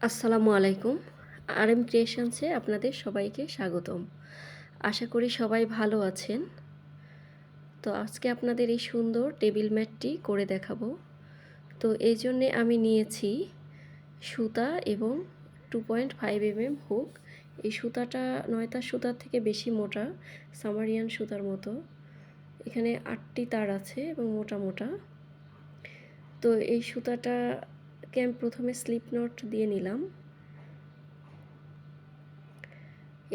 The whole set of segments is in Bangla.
আসসালামু আলাইকুম। আর এম ক্রিয়েশনসে আপনাদের সবাইকে স্বাগতম। আশা করি সবাই ভালো আছেন। তো আজকে আপনাদের এই সুন্দর টেবিল ম্যাটটি করে দেখাবো। তো এই জন্যে আমি নিয়েছি সুতা এবং two point five M M hook. এই সুতাটা নয়তার সুতার থেকে বেশি মোটা, সামারিয়ান সুতার মতো। এখানে আটটি তার আছে এবং মোটা মোটা। তো এই সুতাটাকে আমি প্রথমে স্লিপ নট দিয়ে নিলাম।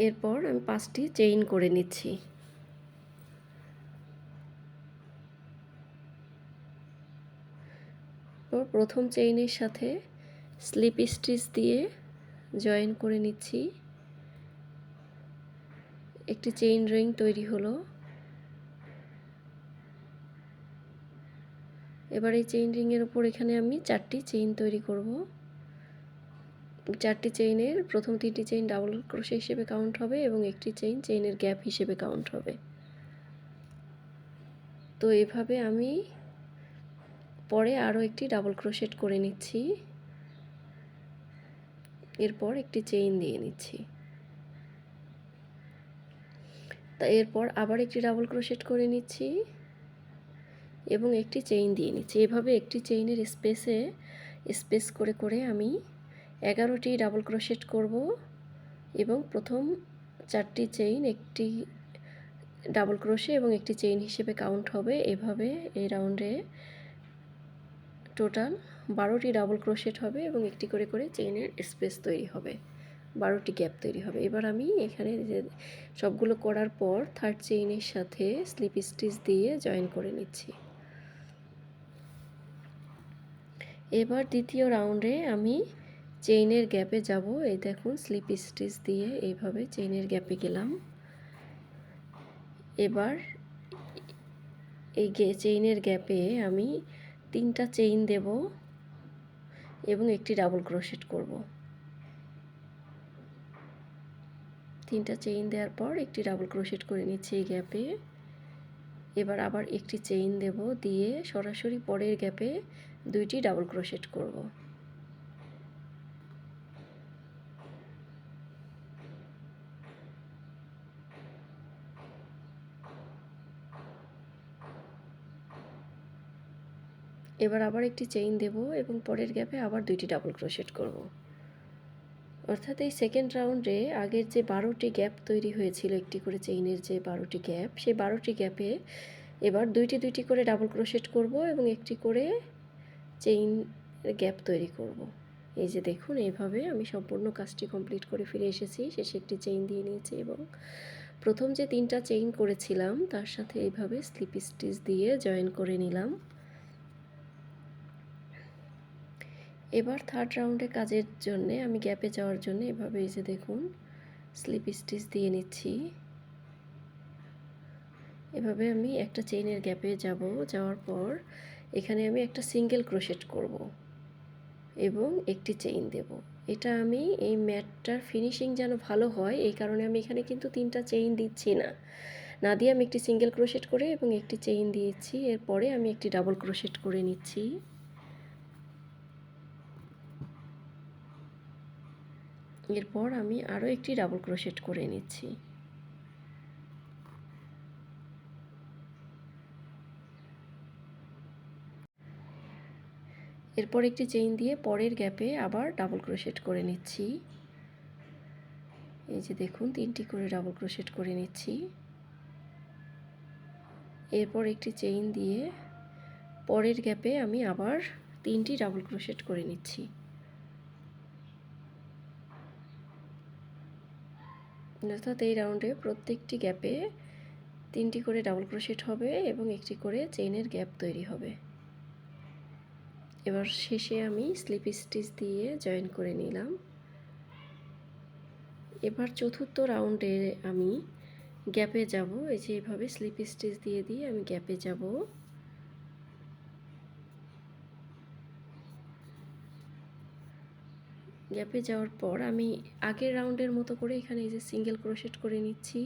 এরপর আমি পাঁচটি চেইন করে নিচ্ছি। প্রথম চেইনের সাথে স্লিপ স্টিচ দিয়ে জয়েন করে নিচ্ছি। একটি চেইন রিং তৈরি হলো। এবার এই চেইন রিংয়ের উপর এখানে আমি চারটি চেইন তৈরি করব। চারটি চেইনের প্রথম তিনটি চেইন ডাবল ক্রোশে হিসেবে কাউন্ট হবে এবং একটি চেইন চেইনের গ্যাপ হিসেবে কাউন্ট হবে। তো এভাবে আমি পরে আরও একটি ডাবল ক্রোশেট করে নিচ্ছি। এরপর একটি চেইন দিয়ে নিচ্ছি। তা এরপর আবার একটি ডাবল ক্রোশেট করে নিচ্ছি। এবং একটি চেইন দিয়ে নিচ্ছি। এভাবে একটি চেইনের স্পেসে স্পেস করে করে আমি এগারোটি ডাবল ক্রোশেট করব এবং প্রথম চারটি চেইন একটি ডাবল ক্রোশে এবং একটি চেইন হিসেবে কাউন্ট হবে। এভাবে এই রাউন্ডে টোটাল বারোটি ডাবল ক্রোশেট হবে এবং একটি করে করে চেইনের স্পেস তৈরি হবে। বারোটি গ্যাপ তৈরি হবে। এবার আমি এখানে সবগুলো করার পর থার্ড চেইনের সাথে স্লিপ স্টিচ দিয়ে জয়েন করে নিচ্ছি। এবার দ্বিতীয় রাউন্ডে আমি চেইনের গ্যাপে যাব। এই দেখুন স্লিপ স্টিচ দিয়ে এইভাবে চেইনের গ্যাপে গেলাম। এবার এই চেইনের গ্যাপে আমি তিনটা চেইন দেব এবং একটি ডাবল ক্রোশেট করব। তিনটা চেইন দেওয়ার পর একটি ডাবল ক্রোশেট করে নিচ্ছি এই গ্যাপে এবার আবার একটি চেইন দেব দিয়ে সরাসরি পরের গ্যাপে দুইটি ডাবল ক্রোশেট করব। এবার আবার একটি চেইন দেব এবং পরের গ্যাপে আবার দুইটি ডাবল ক্রোশেট করব। অর্থাৎ এই সেকেন্ড রাউন্ডে আগের যে বারোটি গ্যাপ তৈরি হয়েছিল একটি করে চেইনের যে বারোটি গ্যাপ, সেই বারোটি গ্যাপে এবার দুইটি দুইটি করে ডাবল ক্রোশেট করব এবং একটি করে চেইন গ্যাপ তৈরি করব। এই যে দেখুন, এইভাবে আমি সম্পূর্ণ কাজটি কমপ্লিট করে ফিরে এসেছি। শেষে একটি চেইন দিয়ে নিয়েছি এবং প্রথম যে তিনটা চেইন করেছিলাম, তার সাথে এইভাবে স্লিপ স্টিচ দিয়ে জয়েন করে নিলাম। এবার থার্ড রাউন্ডে কাজের জন্যে, আমি গ্যাপে যাওয়ার জন্য এভাবে এই যে দেখুন স্লিপ স্টিচ দিয়ে নিচ্ছি। এভাবে আমি একটা চেইনের গ্যাপে যাব। যাওয়ার পর এখানে আমি একটা সিঙ্গেল ক্রোশেট করব এবং একটি চেইন দেব। এটা আমি এই ম্যাটটার ফিনিশিং যেন ভালো হয়, এই কারণে আমি এখানে কিন্তু তিনটা চেইন দিচ্ছি না। না দিয়ে আমি একটি সিঙ্গেল ক্রোশেট করে এবং একটি চেইন দিয়েছি, এরপরে আমি একটি ডাবল ক্রোশেট করে নিচ্ছি। এরপর আমি আরও একটি ডাবল ক্রোশেট করে নিচ্ছি। এরপর একটি চেইন দিয়ে পরের গ্যাপে আবার ডাবল ক্রোশেট করে নিচ্ছি। এই যে দেখুন, তিনটি করে ডাবল ক্রোশেট করে নিচ্ছি। এরপর একটি চেইন দিয়ে পরের গ্যাপে আমি আবার তিনটি ডাবল ক্রোশেট করে নিচ্ছি। অর্থাৎ এই রাউন্ডে প্রত্যেকটি গ্যাপে তিনটি করে ডাবল ক্রোশেট হবে এবং একটি করে চেইনের গ্যাপ তৈরি হবে। এবার শেষে আমি স্লিপ স্টিচ দিয়ে জয়েন করে নিলাম। এবার চতুর্থ রাউন্ডে আমি গ্যাপে যাব। এই যে এভাবে স্লিপ স্টিচ দিয়ে দিয়ে আমি গ্যাপে যাব। গ্যাপে যাওয়ার পর আমি আগের রাউন্ডের মতো করে এখানে এই যে সিঙ্গেল ক্রোশেট করে নিচ্ছি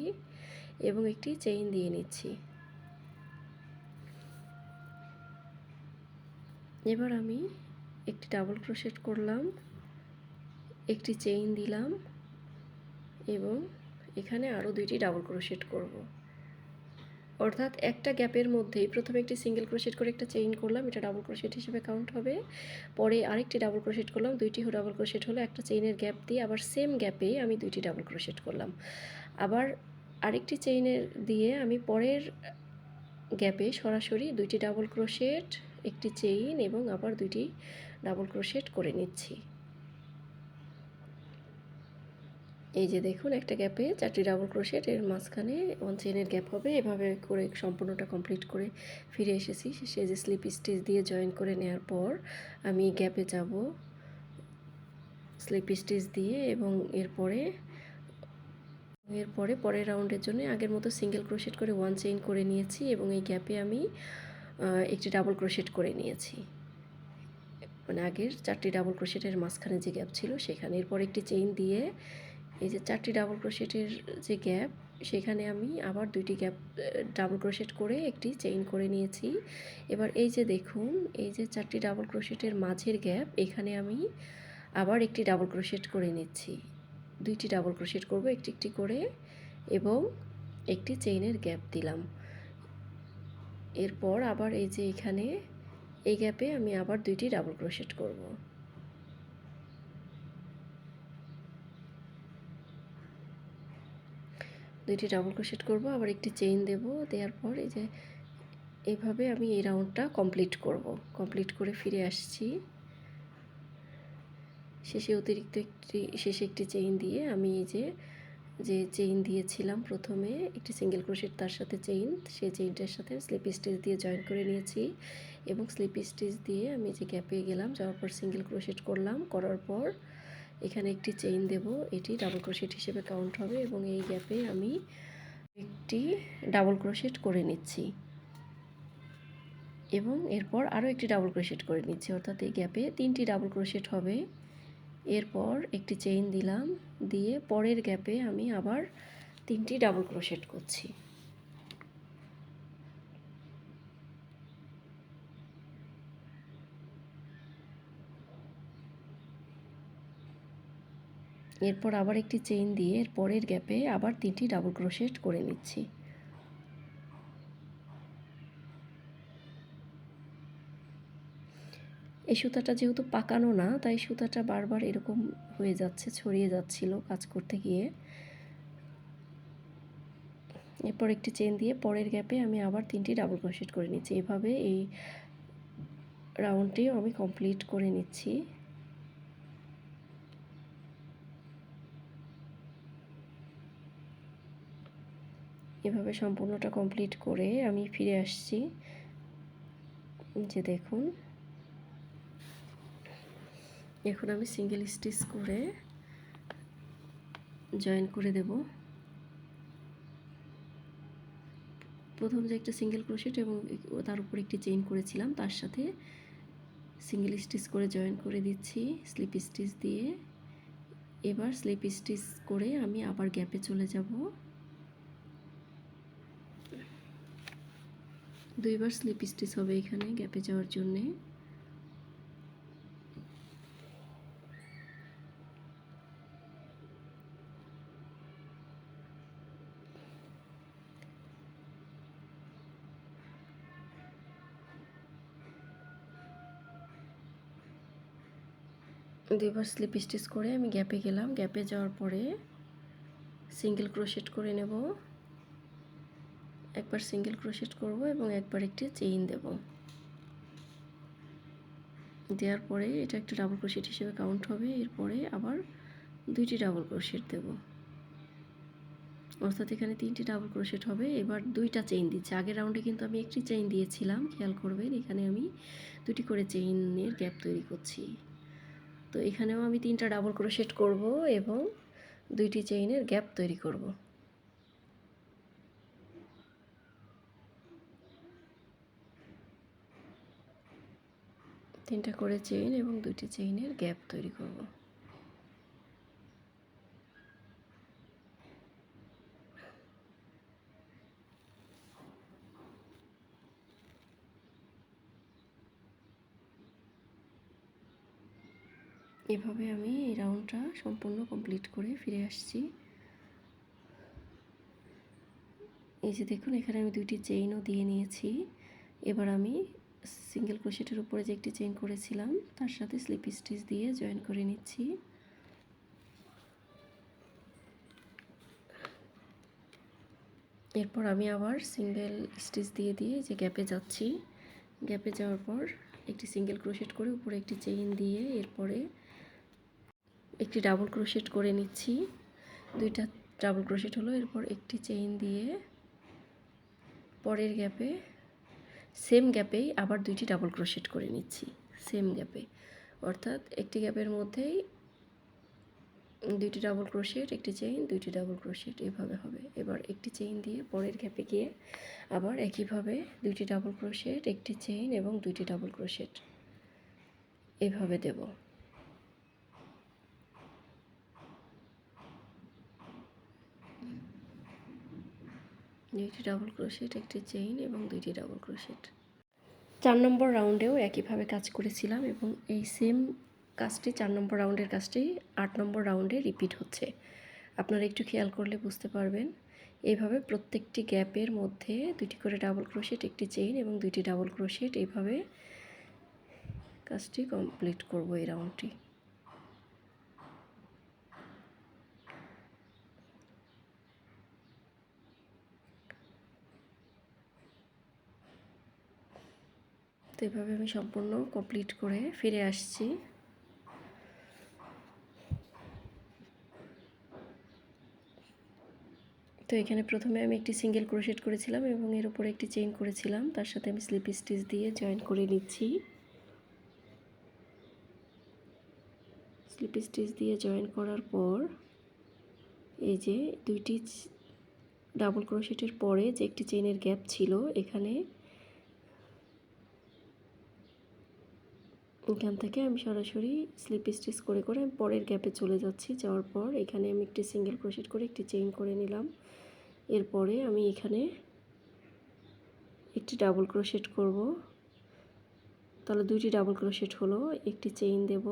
এবং একটি চেইন দিয়ে নিচ্ছি। এবার আমি একটি ডাবল ক্রোশেট করলাম, একটি চেইন দিলাম এবং এখানে আরও দুইটি ডাবল ক্রোশেট করব। অর্থাৎ একটা গ্যাপের মধ্যেই প্রথমে একটি সিঙ্গেল ক্রোশেট করে একটা চেইন করলাম, এটা ডাবল ক্রোশেট হিসেবে কাউন্ট হবে। পরে আরেকটি ডাবল ক্রোশেট করলাম, দুইটি ডাবল ক্রোশেট হলো একটা চেইনের গ্যাপ দিয়ে আবার সেম গ্যাপে আমি দুইটি ডাবল ক্রোশেট করলাম। আবার আরেকটি চেইনের দিয়ে আমি পরের গ্যাপে সরাসরি দুইটি ডাবল ক্রোশেট একটি চেইন এবং আবার দুইটি ডাবল ক্রোশেট করে নিচ্ছি। এই যে দেখুন, একটা গ্যাপে চারটি ডাবল ক্রোশেট এর মাঝখানে ওয়ান চেনের গ্যাপ হবে। এভাবে করে সম্পূর্ণটা কমপ্লিট করে ফিরে এসেছি। শেষে যে স্লিপ স্টিচ দিয়ে জয়েন করে নেওয়ার পর আমি গ্যাপে যাব। স্লিপ স্টিচ দিয়ে এবং এরপরে এরপরে পরের রাউন্ডের জন্য আগের মতো সিঙ্গেল ক্রোশেট করে ওয়ান চেইন করে নিয়েছি এবং এই গ্যাপে আমি একটি ডাবল ক্রোশেট করে নিয়েছি। মানে আগের চারটি ডাবল ক্রোশেটের মাঝখানে যে গ্যাপ ছিল, সেখানে এরপর একটি চেইন দিয়ে এই যে চারটি ডাবল ক্রোশেটের যে গ্যাপ সেখানে আমি আবার দুইটি গ্যাপ ডাবল ক্রোশেট করে একটি চেইন করে নিয়েছি। এবার এই যে দেখুন, এই যে চারটি ডাবল ক্রোশেটের মাঝের গ্যাপ এখানে আমি আবার একটি ডাবল ক্রোশেট করে নিচ্ছি। দুইটি ডাবল ক্রোশেট করব, একটি একটি করে, এবং একটি চেইনের গ্যাপ দিলাম। এরপর আবার এই যে এখানে, এই গ্যাপে আমি আবার দুইটি ডাবল ক্রোশেট করব। দুইটি ডাবল ক্রোশেট করব, আবার একটি চেইন দেব, দেওয়ার পর এই যে এভাবে আমি এই রাউন্ডটা কমপ্লিট করব। কমপ্লিট করে ফিরে আসছি। শেষে অতিরিক্ত একটি, শেষে একটি চেইন দিয়ে আমি এই যে যে চেইন দিয়েছিলাম প্রথমে, একটি সিঙ্গেল ক্রোশেট তার সাথে চেইন সেই চেইনটার সাথে স্লিপ স্টিচ দিয়ে জয়েন করে নিয়েছি এবং স্লিপ স্টিচ দিয়ে আমি যে গ্যাপে গেলাম, যাওয়ার পর সিঙ্গেল ক্রোশেট করলাম, করার পর এখানে একটি চেইন দেব, এটি ডাবল ক্রোশেট হিসেবে কাউন্ট হবে এবং এই গ্যাপে আমি একটি ডাবল ক্রোশেট করে নিচ্ছি। এবং এরপর আরও একটি ডাবল ক্রোশেট করে নিচ্ছি, অর্থাৎ এই গ্যাপে তিনটি ডাবল ক্রোশেট হবে। এরপর একটি চেইন দিলাম, দিয়ে পরের গ্যাপে আমি আবার তিনটি ডাবল ক্রোশেট করছি। এরপর আবার একটি চেইন দিয়ে এর পরের গ্যাপে আবার তিনটি ডাবল ক্রোশেট করে নিচ্ছি। এই সুতাটা যেহেতু পাকানো না, তাই সুতাটা বারবার এরকম হয়ে যাচ্ছে, ছড়িয়ে যাচ্ছিল কাজ করতে গিয়ে। এরপর একটি চেন দিয়ে পরের গ্যাপে আমি আবার তিনটি ডাবল ক্রোশেট করে নিচ্ছি। এভাবে এই রাউন্ডটিও আমি কমপ্লিট করে নিচ্ছি। এভাবে সম্পূর্ণটা কমপ্লিট করে আমি ফিরে আসছি। যে দেখুন এখন আমি সিঙ্গেল স্টিচ করে জয়েন করে দেব। প্রথম যে একটা সিঙ্গেল ক্রোশেট এবং তার উপর একটি চেইন করেছিলাম, তার সাথে সিঙ্গেল স্টিচ করে জয়েন করে দিচ্ছি স্লিপ স্টিচ দিয়ে। এবার স্লিপ স্টিচ করে আমি আবার গ্যাপে চলে যাব। দুইবার স্লিপ স্টিচ হবে এখানে গ্যাপে যাওয়ার জন্যে। দুইবার স্লিপ স্টিচ করে আমি গ্যাপে গেলাম। গ্যাপে যাওয়ার পরে সিঙ্গেল ক্রোশেট করে নেব। একবার সিঙ্গেল ক্রোশেট করব এবং একবার একটি চেইন দেব। দেওয়ার পরে এটা একটা ডাবল ক্রোশেট হিসেবে কাউন্ট হবে। এরপরে আবার দুইটি ডাবল ক্রোশেট দেব। অর্থাৎ এখানে তিনটি ডাবল ক্রোশেট হবে। এবার দুইটা চেইন দিচ্ছে। আগের রাউন্ডে কিন্তু আমি একটি চেইন দিয়েছিলাম। খেয়াল করবেন, এখানে আমি দুটি করে চেইনের গ্যাপ তৈরি করছি। তো এখানেও আমি তিনটা ডাবল ক্রোশেট করব এবং দুইটি চেইনের গ্যাপ তৈরি করব। তিনটা করে চেইন এবং দুইটি চেইনের গ্যাপ তৈরি করব। এভাবে আমি এই রাউন্ডটা সম্পূর্ণ কমপ্লিট করে ফিরে আসছি। এই যে দেখুন, এখানে আমি দুইটি চেইনও দিয়ে নিয়েছি। এবার আমি সিঙ্গেল ক্রোশেটের উপরে যে একটি চেইন করেছিলাম, তার সাথে স্লিপ স্টিচ দিয়ে জয়েন করে নিচ্ছি। এরপর আমি আবার সিঙ্গেল স্টিচ দিয়ে দিয়ে যে গ্যাপে যাচ্ছি। গ্যাপে যাওয়ার পর একটি সিঙ্গেল ক্রোশেট করে উপরে একটি চেইন দিয়ে এরপরে একটি ডাবল ক্রোশেট করে নিচ্ছি। দুইটা ডাবল ক্রোশেট হলো, এরপর একটি চেইন দিয়ে পরের গ্যাপে সেম গ্যাপেই আবার দুইটি ডাবল ক্রোশেট করে নিচ্ছি সেম গ্যাপে অর্থাৎ একটি গ্যাপের মধ্যেই দুইটি ডাবল ক্রোশেট, একটি চেইন, দুইটি ডাবল ক্রোশেট, এভাবে হবে। এবার একটি চেইন দিয়ে পরের গ্যাপে গিয়ে আবার একইভাবে দুইটি ডাবল ক্রোশেট, একটি চেইন এবং দুইটি ডাবল ক্রোশেট এভাবে দেব। দুইটি ডাবল ক্রোশেট একটি চেইন এবং দুইটি ডাবল ক্রোশেট চার নম্বর রাউন্ডেও একইভাবে কাজ করেছিলাম এবং এই সেম কাজটি চার নম্বর রাউন্ডের কাজটি আট নম্বর রাউন্ডে রিপিট হচ্ছে। আপনারা একটু খেয়াল করলে বুঝতে পারবেন। এইভাবে প্রত্যেকটি গ্যাপের মধ্যে দুটি করে ডাবল ক্রোশেট একটি চেইন এবং দুইটি ডাবল ক্রোশেট এইভাবে কাজটি কমপ্লিট করব এই রাউন্ডটি তো এভাবে আমি সম্পূর্ণ কমপ্লিট করে ফিরে আসছি। তো এখানে প্রথমে আমি একটি সিঙ্গেল ক্রোশেট করেছিলাম এবং এর উপরে একটি চেইন করেছিলাম। তার সাথে আমি স্লিপ স্টিচ দিয়ে জয়েন করে নিচ্ছি। স্লিপ স্টিচ দিয়ে জয়েন করার পর এই যে দুইটি ডাবল ক্রোশেটের পরে যে একটি চেইনের গ্যাপ ছিল, এখানে এখান থেকে আমি সরাসরি স্লিপ স্টিচ করে করে আমি পরের গ্যাপে চলে যাচ্ছি। যাওয়ার পর এখানে আমি একটি সিঙ্গেল ক্রোশেট করে একটি চেইন করে নিলাম। এরপরে আমি এখানে একটি ডাবল ক্রোশেট করব। তাহলে দুইটি ডাবল ক্রোশেট হলো, একটি চেইন দেব।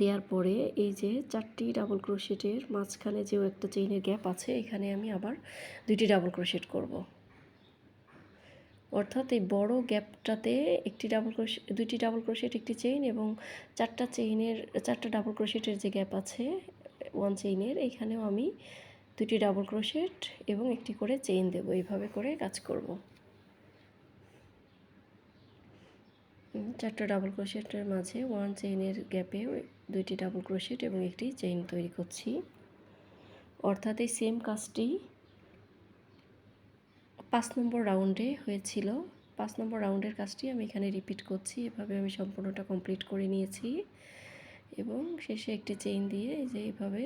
দেওয়ার পরে এই যে চারটি ডাবল ক্রোশেটের মাঝখানে যেও একটা চেইনের গ্যাপ আছে, এখানে আমি আবার দুইটি ডাবল ক্রোশেট করব। অর্থাৎ এই বড় গ্যাপটাতে একটি ডাবল ক্রোশে দুইটি ডাবল ক্রোশেট একটি চেইন এবং চারটা চেইনের চারটা ডাবল ক্রোশেটের যে গ্যাপ আছে ওয়ান চেইনের এইখানেও আমি দুটি ডাবল ক্রোশেট এবং একটি করে চেইন দেব। এইভাবে করে কাজ করব। চারটা ডাবল ক্রোশেটের মাঝে ওয়ান চেইনের গ্যাপে দুইটি ডাবল ক্রোশেট এবং একটি চেইন তৈরি করছি। অর্থাৎ এই সেম কাজটি পাঁচ নম্বর রাউন্ডে হয়েছিল। পাঁচ নম্বর রাউন্ডের কাজটি আমি এখানে রিপিট করছি। এভাবে আমি সম্পূর্ণটা কমপ্লিট করে নিয়েছি। এবং শেষে একটি চেইন দিয়ে যে এইভাবে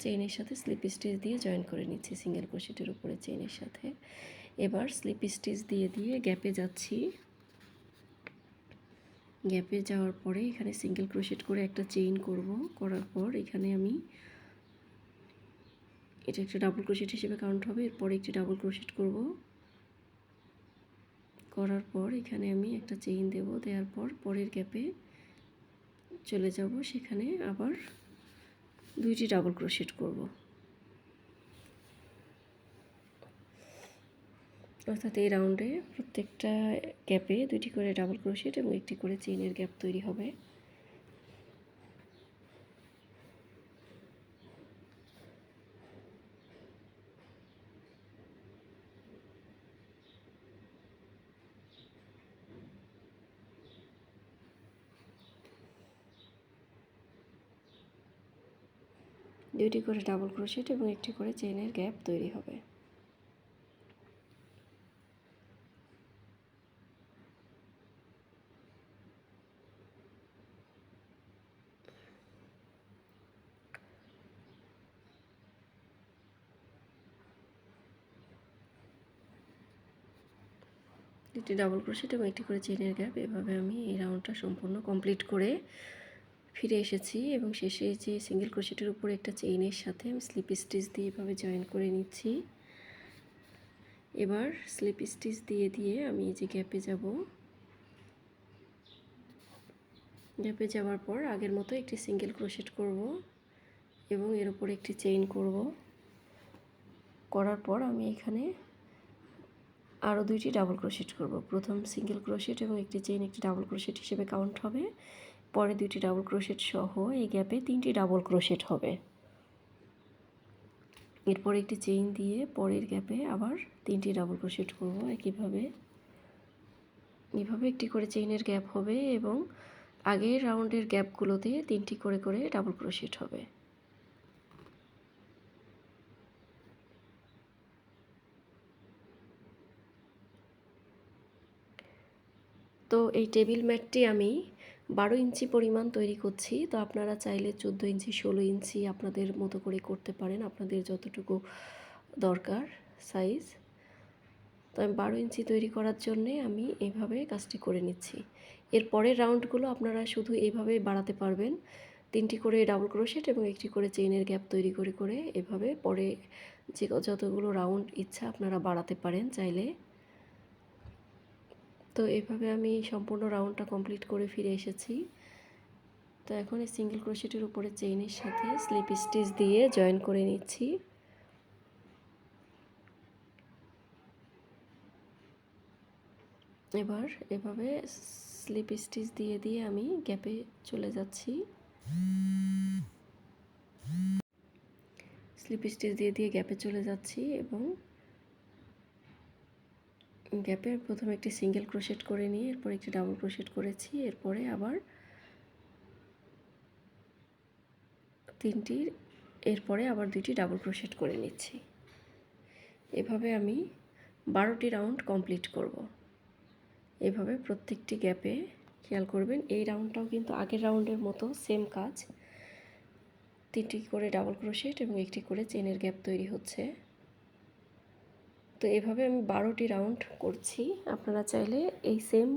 চেইনের সাথে স্লিপ স্টিচ দিয়ে জয়েন করে নিচ্ছি। সিঙ্গেল ক্রোশেটের উপরে চেইনের সাথে। এবার স্লিপ স্টিচ দিয়ে দিয়ে গ্যাপে যাচ্ছি। গ্যাপে যাওয়ার পরে এখানে সিঙ্গেল ক্রোশেট করে একটা চেইন করব। করার পর এখানে আমি এটা একটা ডাবল ক্রোশেট হিসেবে কাউন্ট হবে, এরপরে একটি ডাবল ক্রোশেট করব। করার পর এখানে আমি একটা চেইন দেব, দেওয়ার পর পরের গ্যাপে চলে যাব, সেখানে আবার দুইটি ডাবল ক্রোশেট করব। অর্থাৎ এই রাউন্ডে প্রত্যেকটা গ্যাপে দুইটি করে ডাবল ক্রোশেট এবং একটি করে চেইনের গ্যাপ তৈরি হবে। দুইটি করে ডাবল ক্রোশেট এবং একটি করে চেনের গ্যাপ তৈরি হবে। দুটি ডাবল ক্রোশেট এবং একটি করে চেনের গ্যাপ এভাবে আমি এই রাউন্ডটা সম্পূর্ণ কমপ্লিট করে ফিরে এসেছি এবং শেষে যে সিঙ্গেল ক্রোশেটের উপর একটা চেইনের সাথে আমি স্লিপ স্টিচ দিয়ে এভাবে জয়েন করে নিচ্ছি। এবার স্লিপ স্টিচ দিয়ে দিয়ে আমি এই যে গ্যাপে যাব। গ্যাপে যাওয়ার পর আগের মতো একটি সিঙ্গেল ক্রোশেট করব এবং এর উপর একটি চেইন করব। করার পর আমি এখানে আরও দুইটি ডাবল ক্রোশেট করব। প্রথম সিঙ্গেল ক্রোশেট এবং একটি চেইন একটি ডাবল ক্রোশেট হিসেবে কাউন্ট হবে। পরে দুইটি ডাবল ক্রোশেট সহ এই গ্যাপে তিনটি ডাবল ক্রোশেট হবে। এরপর একটি চেইন দিয়ে পরের গ্যাপে আবার তিনটি ডাবল ক্রোশেট করব একইভাবে। এভাবে একটি করে চেইনের গ্যাপ হবে এবং আগের রাউন্ডের গ্যাপগুলোতে তিনটি করে করে ডাবল ক্রোশেট হবে। তো এই টেবিল ম্যাটটি আমি বারো ইঞ্চি পরিমাণ তৈরি করছি। তো আপনারা চাইলে চোদ্দ ইঞ্চি, ষোলো ইঞ্চি আপনাদের মতো করে করতে পারেন। আপনাদের যতটুকু দরকার সাইজ তো আমি বারো ইঞ্চি তৈরি করার জন্যে আমি এইভাবে কাজটি করে নিচ্ছি। এর পরের রাউন্ডগুলো আপনারা শুধু এইভাবে বাড়াতে পারবেন। তিনটি করে ডাবল ক্রোশেট এবং একটি করে চেইনের গ্যাপ তৈরি করে করে এভাবে পরে যে যতগুলো রাউন্ড ইচ্ছা আপনারা বাড়াতে পারেন চাইলে। তো এভাবে আমি সম্পূর্ণ রাউন্ডটা কমপ্লিট করে ফিরে এসেছি। তো এখন এই সিঙ্গেল ক্রোশেটের উপরে চেইনের সাথে স্লিপ স্টিচ দিয়ে জয়েন করে নিচ্ছি। এবার এভাবে স্লিপ স্টিচ দিয়ে দিয়ে আমি গ্যাপে চলে যাচ্ছি। স্লিপ স্টিচ দিয়ে দিয়ে গ্যাপে চলে যাচ্ছি এবং গ্যাপে প্রথমে একটি সিঙ্গেল ক্রোশেট করে নিয়ে, এরপর একটি ডাবল ক্রোশেট করেছি, এরপরে আবার তিনটির, এরপরে আবার দুইটি ডাবল ক্রোশেট করে নিচ্ছি। এভাবে আমি বারোটি রাউন্ড কমপ্লিট করব। এভাবে প্রত্যেকটি গ্যাপে, খেয়াল করবেন, এই রাউন্ডটাও কিন্তু আগের রাউন্ডের মতো সেম কাজ। তিনটি করে ডাবল ক্রোশেট এবং একটি করে চেনের গ্যাপ তৈরি হচ্ছে। তো এভাবে আমি বারোটি রাউন্ড করছি। আপনারা চাইলে এই সেম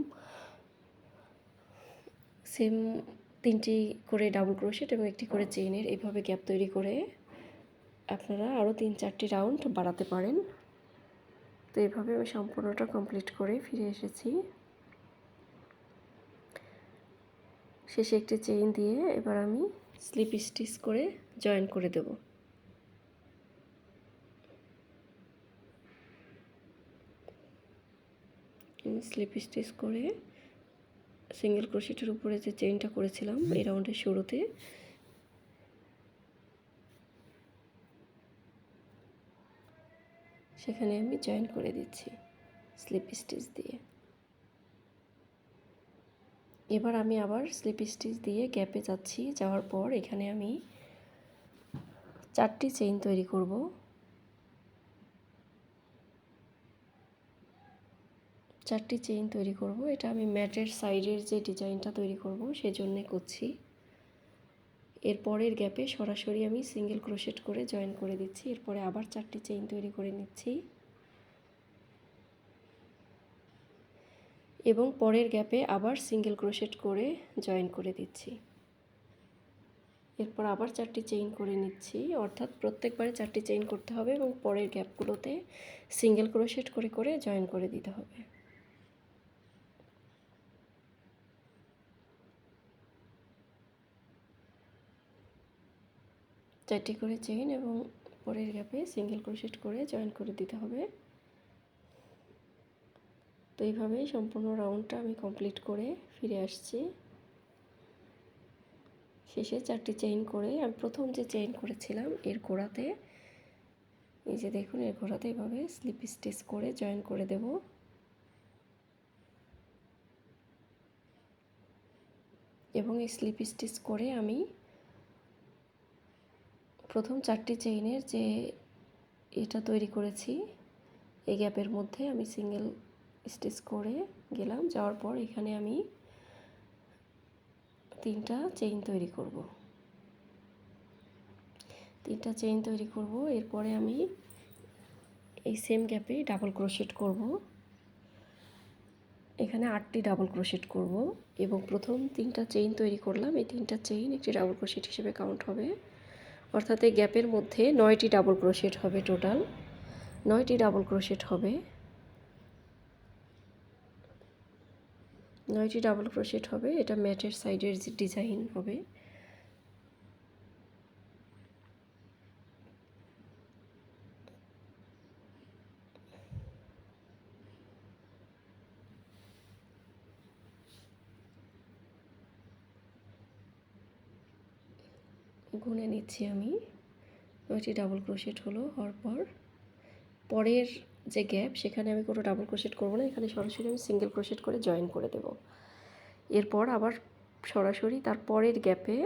সেম তিনটি করে ডাবল ক্রোশেট এবং একটি করে চেইনের এইভাবে গ্যাপ তৈরি করে আপনারা আরও তিন চারটি রাউন্ড বাড়াতে পারেন। তো এভাবে আমি সম্পূর্ণটা কমপ্লিট করে ফিরে এসেছি। শেষে একটি চেইন দিয়ে এবার আমি স্লিপ স্টিচ করে জয়েন করে দেব। স্লিপ স্টিচ করে সিঙ্গেল ক্রোশেটের উপরে যে চেইনটা করেছিলাম, এই রাউন্ডের শুরুতে। সেখানে আমি জয়েন করে দিচ্ছি স্লিপ স্টিচ দিয়ে। এবার আমি আবার স্লিপ স্টিচ দিয়ে গ্যাপে যাচ্ছি, যাওয়ার পর এখানে আমি চারটি চেইন তৈরি করব। চারটি চেইন তৈরি করব। এটা আমি ম্যাটের সাইডের যে ডিজাইনটা তৈরি করব, সেজন্যে করছি। এর পরের গ্যাপে সরাসরি আমি সিঙ্গেল ক্রোশেট করে জয়েন করে দিচ্ছি। এরপরে আবার চারটি চেইন তৈরি করে নিচ্ছি। এবং পরের গ্যাপে আবার সিঙ্গেল ক্রোশেট করে জয়েন করে দিচ্ছি। এরপর আবার চারটি চেইন করে নিচ্ছি। অর্থাৎ প্রত্যেকবারে চারটি চেইন করতে হবে এবং পরের গ্যাপগুলোতে সিঙ্গেল ক্রোশেট করে করে জয়েন করে দিতে হবে। চারটি করে চেইন এবং পরের গ্যাপে সিঙ্গেল ক্রোশেট করে জয়েন করে দিতে হবে। তো এইভাবেই সম্পূর্ণ রাউন্ডটা আমি কমপ্লিট করে ফিরে আসছি। শেষে চারটি চেইন করে আমি প্রথম যে চেইন করেছিলাম এর গোড়াতে, এই যে দেখুন এর গোড়াতে এভাবে স্লিপ স্টিচ করে জয়েন করে দেব। এবং এই স্লিপ স্টিচ করে আমি প্রথম চারটি চেইনের যে এটা তৈরি করেছি, এই গ্যাপের মধ্যে আমি সিঙ্গেল স্টিচ করে গেলাম। যাওয়ার পর এখানে আমি তিনটা চেইন তৈরি করব। তিনটা চেইন তৈরি করব। এরপরে আমি এই সেম গ্যাপে ডাবল ক্রোশেট করব। এখানে আটটি ডাবল ক্রোশেট করব এবং প্রথম তিনটা চেইন তৈরি করলাম। এই তিনটা চেইন একটি ডাবল ক্রোশেট হিসেবে কাউন্ট হবে। অর্থাৎ এই গ্যাপের মধ্যে নয়টি ডাবল ক্রোশেট হবে টোটাল। নয়টি ডাবল ক্রোশেট হবে। নয়টি ডাবল ক্রোশেট হবে। এটা ম্যাটের সাইডের ডিজাইন হবে। নিচ্ছি আমি নয়টি ডাবল ক্রোশেট হলো, হওয়ার পর পরের যে গ্যাপ সেখানে আমি কোনো ডাবল ক্রোশেট করব না, এখানে সরাসরি আমি সিঙ্গেল ক্রোশেট করে জয়েন করে দেব। এরপর আবার সরাসরি তার পরের গ্যাপে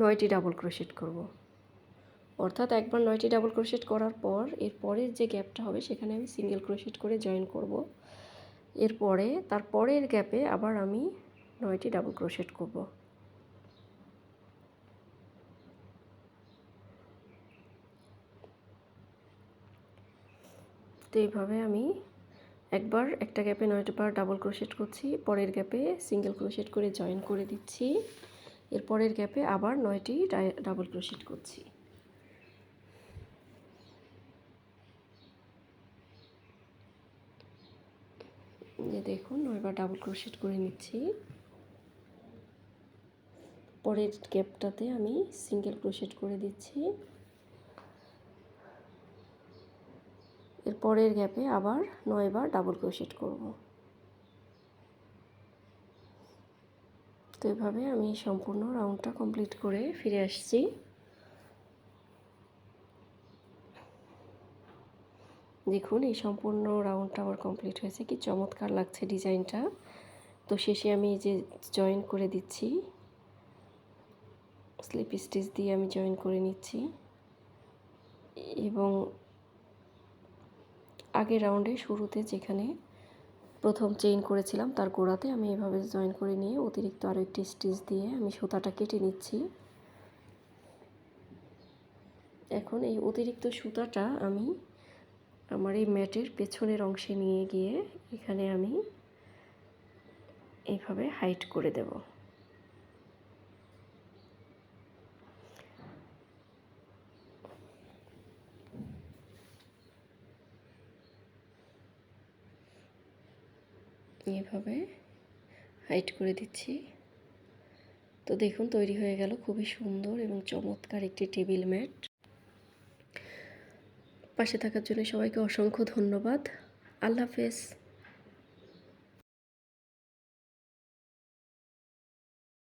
নয়টি ডাবল ক্রোশেট করব। অর্থাৎ একবার নয়টি ডাবল ক্রোশেট করার পর এর পরের যে গ্যাপটা হবে, সেখানে আমি সিঙ্গেল ক্রোশেট করে জয়েন করব। এরপরে তার পরের গ্যাপে আবার আমি নয়টি ডাবল ক্রোশেট করব। তো এইভাবে আমি একবার একটা গ্যাপে নয়টা বার ডাবল ক্রোশেট করছি, পরের গ্যাপে সিঙ্গেল ক্রোশেট করে জয়েন করে দিচ্ছি, এর পরের গ্যাপে আবার নয়টি ডাবল ক্রোশেট করছি। যে দেখুন, নয়বার ডাবল ক্রোশেট করে নিচ্ছি। পরের গ্যাপটাতে আমি সিঙ্গেল ক্রোশেট করে দিচ্ছি। এর পরের গ্যাপে আবার নয়বার ডাবল ক্রোশেট করব। তো এভাবে আমি সম্পূর্ণ রাউন্ডটা কমপ্লিট করে ফিরে আসছি। দেখুন, এই সম্পূর্ণ রাউন্ডটা আমার কমপ্লিট হয়েছে। কি চমৎকার লাগছে ডিজাইনটা। তো শেষে আমি যে জয়েন করে দিচ্ছি স্লিপ স্টিচ দিয়ে আমি জয়েন করে নিচ্ছি। এবং আগের রাউন্ডে শুরুতে যেখানে প্রথম চেইন করেছিলাম, তার গোড়াতে আমি এভাবে জয়েন করে নিয়ে অতিরিক্ত আরও একটি স্টিচ দিয়ে আমি সুতাটা কেটে নিচ্ছি। এখন এই অতিরিক্ত সুতাটা আমি আমার এই ম্যাটের পেছনের অংশে নিয়ে গিয়ে এখানে আমি এইভাবে হাইট করে দেবো। এভাবে হাইট করে দিচ্ছি। তো দেখুন, তৈরি হয়ে গেল খুবই সুন্দর এবং চমৎকার একটি টেবিল ম্যাট। পাশে থাকার জন্য সবাইকে অসংখ্য ধন্যবাদ। আল্লাহ হাফেজ।